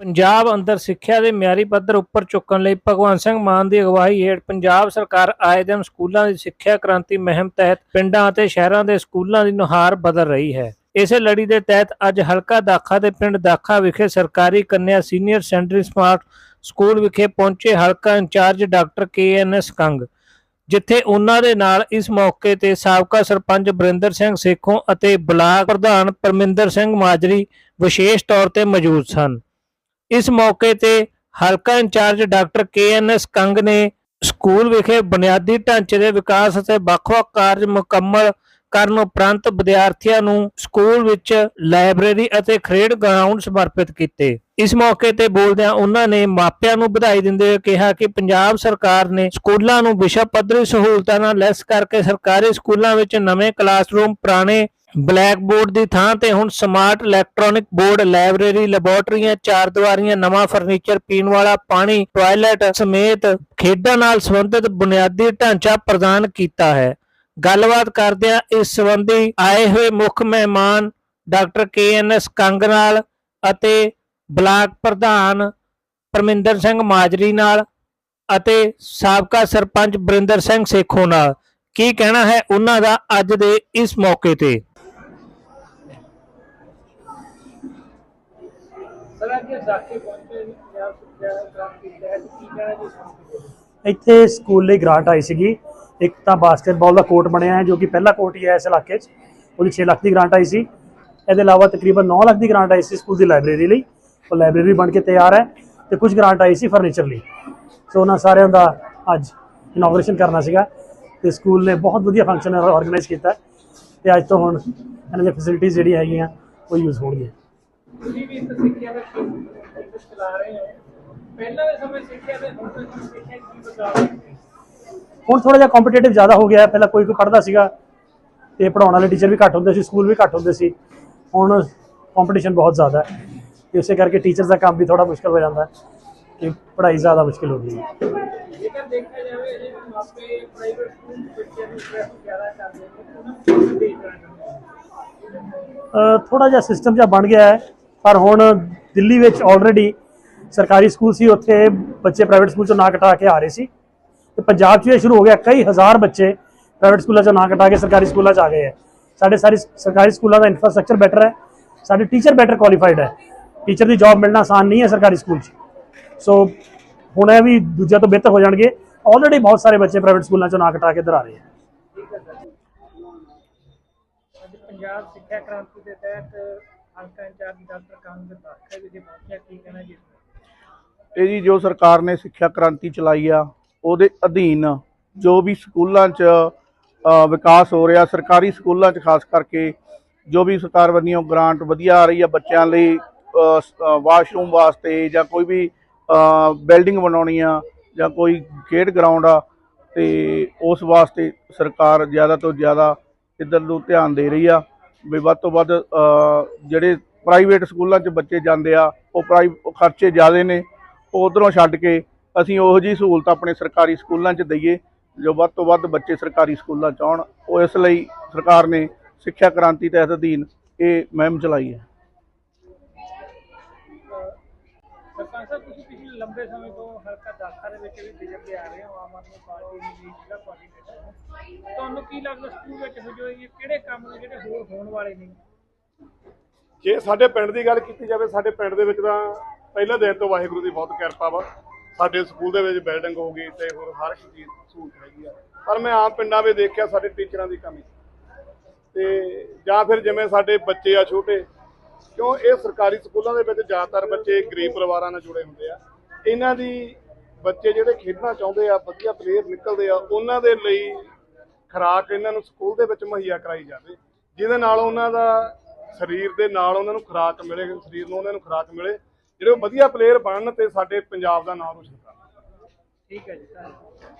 ਪੰਜਾਬ ਅੰਦਰ ਸਿੱਖਿਆ ਦੇ ਮਿਆਰੀ ਪੱਧਰ ਉੱਪਰ ਚੁੱਕਣ ਲਈ ਭਗਵੰਤ ਸਿੰਘ ਮਾਨ ਦੀ ਅਗਵਾਈ ਹੇਠ ਪੰਜਾਬ ਸਰਕਾਰ ਆਏ ਦਿਨ ਸਕੂਲਾਂ ਦੀ ਸਿੱਖਿਆ ਕ੍ਰਾਂਤੀ ਮੁਹਿੰਮ ਤਹਿਤ ਪਿੰਡਾਂ ਅਤੇ ਸ਼ਹਿਰਾਂ ਦੇ ਸਕੂਲਾਂ ਦੀ ਨੁਹਾਰ ਬਦਲ ਰਹੀ ਹੈ। ਇਸੇ ਲੜੀ ਦੇ ਤਹਿਤ ਅੱਜ ਹਲਕਾ ਦਾਖਾ ਦੇ ਪਿੰਡ ਦਾਖਾ ਵਿਖੇ ਸਰਕਾਰੀ ਕੰਨਿਆ ਸੀਨੀਅਰ ਸੈਕੰਡਰੀ ਸਮਾਰਟ ਸਕੂਲ ਵਿਖੇ ਪਹੁੰਚੇ ਹਲਕਾ incharge doctor K N S Kang, ਜਿੱਥੇ ਉਹਨਾਂ ਦੇ ਨਾਲ ਇਸ ਮੌਕੇ ਤੇ ਸਾਬਕਾ ਸਰਪੰਚ ਬਰਿੰਦਰ ਸਿੰਘ ਸੇਖੋਂ ਅਤੇ ਬਲਾਕ ਪ੍ਰਧਾਨ ਪਰਮਿੰਦਰ ਸਿੰਘ ਮਾਜਰੀ ਵਿਸ਼ੇਸ਼ ਤੌਰ ਤੇ ਮੌਜੂਦ ਸਨ। ਇਸ ਮੌਕੇ ਤੇ ਹਲਕਾ incharge doctor K N S Kang ਨੇ ਸਕੂਲ ਵਿਖੇ ਬੁਨਿਆਦੀ ਢਾਂਚੇ ਦੇ ਵਿਕਾਸ ਅਤੇ ਵੱਖ-ਵੱਖ ਕਾਰਜ ਮੁਕੰਮਲ ਕਰਨ ਉਪਰੰਤ ਵਿਦਿਆਰਥੀਆਂ ਨੂੰ ਸਕੂਲ ਵਿੱਚ ਲਾਇਬ੍ਰੇਰੀ ਅਤੇ ਖੇਡ ਗਰਾਊਂਡ ਸਮਰਪਿਤ ਕੀਤੇ। ਇਸ ਮੌਕੇ ਤੇ ਬੋਲਦਿਆਂ ਉਹਨਾਂ ਨੇ ਮਾਪਿਆਂ ਨੂੰ ਵਧਾਈ ਦਿੰਦੇ ਹੋਏ ਕਿਹਾ ਕਿ ਪੰਜਾਬ ਸਰਕਾਰ ਨੇ ਸਕੂਲਾਂ ਨੂੰ ਵਿਸ਼ਾ ਪੱਧਰੀ ਸਹੂਲਤਾਂ ਨਾਲ ਲੈਸ ਕਰਕੇ ਸਰਕਾਰੀ ਸਕੂਲਾਂ ਵਿੱਚ ਨਵੇਂ ਕਲਾਸਰੂਮ ਪੁਰਾਣੇ ਬਲੈਕ ਬੋਰਡ ਦੀ ਥਾਂ ਤੇ ਹੁਣ ਸਮਾਰਟ ਇਲੈਕਟ੍ਰੋਨਿਕ ਬੋਰਡ, ਲਾਇਬ੍ਰੇਰੀ, ਲੈਬੋਰਟਰੀਆਂ, ਚਾਰ ਦੀਵਾਰੀਆਂ, ਨਵਾਂ ਫਰਨੀਚਰ, ਪੀਣ ਵਾਲਾ ਪਾਣੀ, ਟਾਇਲਟ ਸਮੇਤ ਖੇਡਾਂ ਨਾਲ ਸੰਬੰਧਿਤ ਬੁਨਿਆਦੀ ਢਾਂਚਾ ਪ੍ਰਦਾਨ ਕੀਤਾ ਹੈ। ਗੱਲਬਾਤ ਕਰਦਿਆਂ ਇਸ ਸੰਬੰਧੀ ਆਏ ਹੋਏ ਮੁੱਖ ਮਹਿਮਾਨ doctor K N S Kang ਨਾਲ ਅਤੇ ਬਲਾਕ ਪ੍ਰਧਾਨ ਪਰਮਿੰਦਰ ਸਿੰਘ ਮਾਜਰੀ ਨਾਲ ਅਤੇ ਸਾਬਕਾ ਸਰਪੰਚ ਬਰਿੰਦਰ ਸਿੰਘ ਸੇਖੋ ਨਾਲ। ਕੀ ਕਹਿਣਾ ਹੈ ਉਹਨਾਂ ਦਾ ਅੱਜ ਦੇ ਇਸ ਮੌਕੇ ਤੇ? ਇੱਥੇ ਸਕੂਲ ਲਈ ਗ੍ਰਾਂਟ ਆਈ ਸੀਗੀ। ਇੱਕ ਤਾਂ ਬਾਸਕਟਬਾਲ ਦਾ ਕੋਰਟ ਬਣਿਆ ਹੈ ਜੋ ਕਿ ਪਹਿਲਾ ਕੋਰਟ ਹੀ ਹੈ ਇਸ ਇਲਾਕੇ 'ਚ। ਉਹਦੀ 6 ਲੱਖ ਦੀ ਗ੍ਰਾਂਟ ਆਈ ਸੀ। ਇਹਦੇ ਇਲਾਵਾ ਤਕਰੀਬਨ 9 ਲੱਖ ਦੀ ਗ੍ਰਾਂਟ ਆਈ ਸੀ ਸਕੂਲ ਦੀ ਲਾਇਬ੍ਰੇਰੀ ਲਈ। ਉਹ ਲਾਇਬ੍ਰੇਰੀ ਬਣ ਕੇ ਤਿਆਰ ਹੈ ਤੇ ਕੁਝ ਗ੍ਰਾਂਟ ਆਈ ਸੀ ਫਰਨੀਚਰ ਲਈ। ਸੋ ਉਹਨਾਂ ਸਾਰਿਆਂ ਦਾ ਅੱਜ ਇਨੋਗ੍ਰੇਸ਼ਨ ਕਰਨਾ ਸੀਗਾ ਤੇ ਸਕੂਲ ਨੇ ਬਹੁਤ ਵਧੀਆ ਫੰਕਸ਼ਨ ਆਰਗੇਨਾਈਜ਼ ਕੀਤਾ। ਤੇ ਅੱਜ ਤੋਂ ਹੁਣ ਇਹਨਾਂ ਦੀਆਂ ਫੈਸਿਲਿਟੀਆਂ ਜਿਹੜੀਆਂ ਹੈਗੀਆਂ ਉਹ ਯੂਜ਼ ਹੋਣਗੀਆਂ। ਸਿੱਖਿਆ ਦਾ ਖੇਤਰ ਚਲਾ ਰਹੇ ਹੋ। ਪਹਿਲਾਂ ਦੇ ਸਮੇਂ ਸਿੱਖਿਆ ਦੇ ਹੁਣ ਦੇ ਸਮੇਂ ਸਿੱਖਿਆ 'ਚ ਕੀ ਬਦਲਾਅ ਆਏ? ਨੇ? ਹੁਣ ਥੋੜਾ ਜਿਹਾ ਕੰਪੀਟੀਟਿਵ ਜ਼ਿਆਦਾ ਹੋ ਗਿਆ ਹੈ। ਪਹਿਲਾਂ ਕੋਈ ਕੋਈ ਪੜ੍ਹਦਾ ਸੀਗਾ ਤੇ ਪੜਾਉਣ ਵਾਲੇ ਟੀਚਰ ਵੀ ਘੱਟ ਹੁੰਦੇ ਸੀ ਸਕੂਲ ਵੀ ਘੱਟ ਹੁੰਦੇ ਸੀ। ਹੁਣ ਕੰਪੀਟੀਸ਼ਨ ਬਹੁਤ ਜ਼ਿਆਦਾ ਹੈ। ਤੇ ਉਸੇ ਕਰਕੇ ਟੀਚਰਸ ਦਾ ਕੰਮ ਵੀ ਥੋੜਾ ਮੁਸ਼ਕਲ ਹੋ ਜਾਂਦਾ ਹੈ ਕਿ ਪੜ੍ਹਾਈ ਜ਼ਿਆਦਾ ਮੁਸ਼ਕਲ ਹੋ ਗਈ ਹੈ। ਜੇਕਰ ਦੇਖਿਆ ਜਾਵੇ ਅਜੇ ਵੀ ਮਾਪੇ ਪ੍ਰਾਈਵੇਟ ਸਕੂਲ ਬੱਚਿਆਂ ਨੂੰ ਪ੍ਰੈਫਰ ਜ਼ਿਆਦਾ ਕਰਦੇ ਨੇ ਉਹਨਾਂ ਨੂੰ ਕੀ ਸੰਦੇਸ਼ ਦੇਣਾ ਚਾਹੁੰਦੇ ਹੋ? ਥੋੜਾ ਜਿਹਾ ਸਿਸਟਮ ਜਿਹਾ ਬਣ ਗਿਆ ਹੈ ਪਰ ਹੁਣ ਦਿੱਲੀ ਵਿੱਚ ਆਲਰੇਡੀ ਸਰਕਾਰੀ ਸਕੂਲ ਸੀ, ਉੱਥੇ ਬੱਚੇ ਪ੍ਰਾਈਵੇਟ ਸਕੂਲ ਚੋਂ ਨਾ ਕਟਾ ਕੇ ਆ ਰਹੇ ਸੀ। ਤੇ ਪੰਜਾਬ 'ਚ ਇਹ ਸ਼ੁਰੂ ਹੋ ਗਿਆ, ਕਈ ਹਜ਼ਾਰ ਬੱਚੇ ਪ੍ਰਾਈਵੇਟ ਸਕੂਲਾਂ ਚੋਂ ਨਾ ਕਟਾ ਕੇ ਸਰਕਾਰੀ ਸਕੂਲਾਂ 'ਚ ਆ ਗਏ ਹੈ। ਸਾਡੇ ਸਾਰੇ ਸਰਕਾਰੀ ਸਕੂਲਾਂ ਦਾ ਇਨਫਰਾਸਟ੍ਰਕਚਰ ਬੈਟਰ ਹੈ, ਸਾਡੇ ਟੀਚਰ ਬੈਟਰ ਕੁਆਲੀਫਾਈਡ ਹੈ। ਟੀਚਰ ਦੀ ਜੌਬ ਮਿਲਣਾ ਆਸਾਨ ਨਹੀਂ ਹੈ ਸਰਕਾਰੀ ਸਕੂਲ 'ਚ। ਸੋ ਹੁਣ ਇਹ ਵੀ ਦੂਜਿਆਂ ਤੋਂ ਬਿਹਤਰ ਹੋ ਜਾਣਗੇ। ਆਲਰੇਡੀ ਬਹੁਤ ਸਾਰੇ ਬੱਚੇ ਪ੍ਰਾਈਵੇਟ ਸਕੂਲਾਂ ਚੋਂ ਨਾ ਕਟਾ ਕੇ ਇੱਧਰ ਆ ਰਹੇ ਹੈ। ਪੰਜਾਬ ਸਿੱਖਿਆ ਕ੍ਰਾਂਤੀ ਦੇ ਤਹਿਤ ਹਲਕਾ ਇੰਚਾਰਜ ਡਾਕਟਰ ਕਾਂਗ ਦੇ ਵਿਖੇ ਪਹੁੰਚਿਆ ਕੀ ਕਹਿਣਾ ਜੀ? ਇਹ ਜੀ ਜੋ ਸਰਕਾਰ ਨੇ ਸਿੱਖਿਆ ਕ੍ਰਾਂਤੀ ਚਲਾਈ ਆ, ਉਹਦੇ ਅਧੀਨ ਜੋ ਵੀ ਸਕੂਲਾਂ 'ਚ ਵਿਕਾਸ ਹੋ ਰਿਹਾ, ਸਰਕਾਰੀ ਸਕੂਲਾਂ 'ਚ ਖਾਸ ਕਰਕੇ ਜੋ ਵੀ ਸਰਕਾਰ ਵੱਲੋਂ ਗ੍ਰਾਂਟ ਵਧੀਆ ਆ ਰਹੀ ਆ ਬੱਚਿਆਂ ਲਈ ਵਾਸ਼ਰੂਮ ਵਾਸਤੇ ਜਾਂ ਕੋਈ ਵੀ ਬਿਲਡਿੰਗ ਬਣਾਉਣੀ ਆ ਜਾਂ ਕੋਈ ਖੇਡ ਗਰਾਊਂਡ ਆ, ਤੇ ਉਸ ਵਾਸਤੇ ਸਰਕਾਰ ਜ਼ਿਆਦਾ ਤੋਂ ਜ਼ਿਆਦਾ ਇੱਧਰ ਨੂੰ ਧਿਆਨ ਦੇ ਰਹੀ ਆ। ਵੀ ਵੱਧ ਤੋਂ ਵੱਧ ਜਿਹੜੇ ਪ੍ਰਾਈਵੇਟ ਸਕੂਲਾਂ 'ਚ ਬੱਚੇ ਜਾਂਦੇ ਆ, ਉਹ ਪ੍ਰਾਈ ਖਰਚੇ ਜ਼ਿਆਦੇ ਨੇ, ਉਹ ਉਧਰੋਂ ਛੱਡ ਕੇ ਅਸੀਂ ਉਹੋ ਜਿਹੀ ਸਹੂਲਤ ਆਪਣੇ ਸਰਕਾਰੀ ਸਕੂਲਾਂ 'ਚ ਦਈਏ, ਜੋ ਵੱਧ ਤੋਂ ਵੱਧ ਬੱਚੇ ਸਰਕਾਰੀ ਸਕੂਲਾਂ 'ਚ ਆਉਣ, ਉਹ ਇਸ ਲਈ ਸਰਕਾਰ ਨੇ ਸਿੱਖਿਆ ਕ੍ਰਾਂਤੀ ਤਹਿਤ ਅਧੀਨ ਇਹ ਮੁਹਿੰਮ ਚਲਾਈ ਹੈ। ਸਾਹਿਬ, ਤੁਸੀਂ ਪਿਛਲੇ ਲੰਬੇ ਸਮੇਂ ਤੋਂ ਹਲਕਾ ਦਾਖਾ ਦੇ ਵਿੱਚ ਵੀ ਵਿਜਿਟ ਆ ਰਹੇ ਹੋ, ਆਮ ਆਦਮੀ ਪਾਰਟੀ ਦੀ ਵੀ ਜਿਹੜਾ ਕੋਆਰਡੀਨੇਟਰ ਹੋ। ਤੁਹਾਨੂੰ ਕੀ ਲੱਗਦਾ ਸਕੂਲ ਵਿੱਚ ਹੋ ਕਿਹੜੇ ਕੰਮ ਨੇ ਜਿਹੜੇ ਹੋਰ ਹੋਣ ਵਾਲੇ ਨੇ ਜੇ ਸਾਡੇ ਪਿੰਡ ਦੀ ਗੱਲ ਕੀਤੀ ਜਾਵੇ, ਸਾਡੇ ਪਿੰਡ ਦੇ ਵਿੱਚ ਤਾਂ ਪਹਿਲੇ ਦਿਨ ਤੋਂ ਵਾਹਿਗੁਰੂ ਦੀ ਬਹੁਤ ਕਿਰਪਾ ਵਾ। ਸਾਡੇ ਸਕੂਲ ਦੇ ਵਿੱਚ ਬਿਲਡਿੰਗ ਹੋ ਗਈ ਤੇ ਹੋਰ ਹਰ ਇੱਕ ਚੀਜ਼ ਸਹੂਲਤ ਹੈਗੀ ਆ। ਪਰ ਮੈਂ ਆਮ ਪਿੰਡਾਂ ਵਿੱਚ ਦੇਖਿਆ, ਸਾਡੇ ਟੀਚਰਾਂ ਦੀ ਕਮੀ। ਤੇ ਜਾਂ ਫਿਰ ਜਿਵੇਂ ਸਾਡੇ ਬੱਚੇ ਆ ਛੋਟੇ ਕਿਉਂ ਇਹ ਸਰਕਾਰੀ ਸਕੂਲਾਂ ਦੇ ਵਿੱਚ ਜ਼ਿਆਦਾਤਰ ਬੱਚੇ ਗਰੀਬ ਪਰਿਵਾਰਾਂ ਨਾਲ ਜੁੜੇ ਹੁੰਦੇ ਆ? ਇਹਨਾਂ ਦੀ ਬੱਚੇ ਜਿਹੜੇ ਖੇਡਣਾ ਚਾਹੁੰਦੇ ਆ, ਵਧੀਆ ਪਲੇਅਰ ਨਿਕਲਦੇ ਆ, ਉਹਨਾਂ ਦੇ ਲਈ ਖੁਰਾਕ ਇਹਨਾਂ ਨੂੰ ਸਕੂਲ ਦੇ ਵਿੱਚ ਮੁਹੱਈਆ ਕਰਾਈ ਜਾਵੇ, ਜਿਹਦੇ ਨਾਲ ਉਹਨਾਂ ਦਾ ਸਰੀਰ ਦੇ ਨਾਲ ਉਹਨਾਂ ਨੂੰ ਖੁਰਾਕ ਮਿਲੇ, ਸਰੀਰ ਨੂੰ ਉਹਨਾਂ ਨੂੰ ਖੁਰਾਕ ਮਿਲੇ, ਜਿਹੜੇ ਉਹ ਵਧੀਆ ਪਲੇਅਰ ਬਣਨ ਤੇ ਸਾਡੇ ਪੰਜਾਬ ਦਾ ਨਾਮ ਰੋਸ਼ਨ ਕਰਨ ਠੀਕ ਹੈ ਜੀ, ਧੰਨਵਾਦ।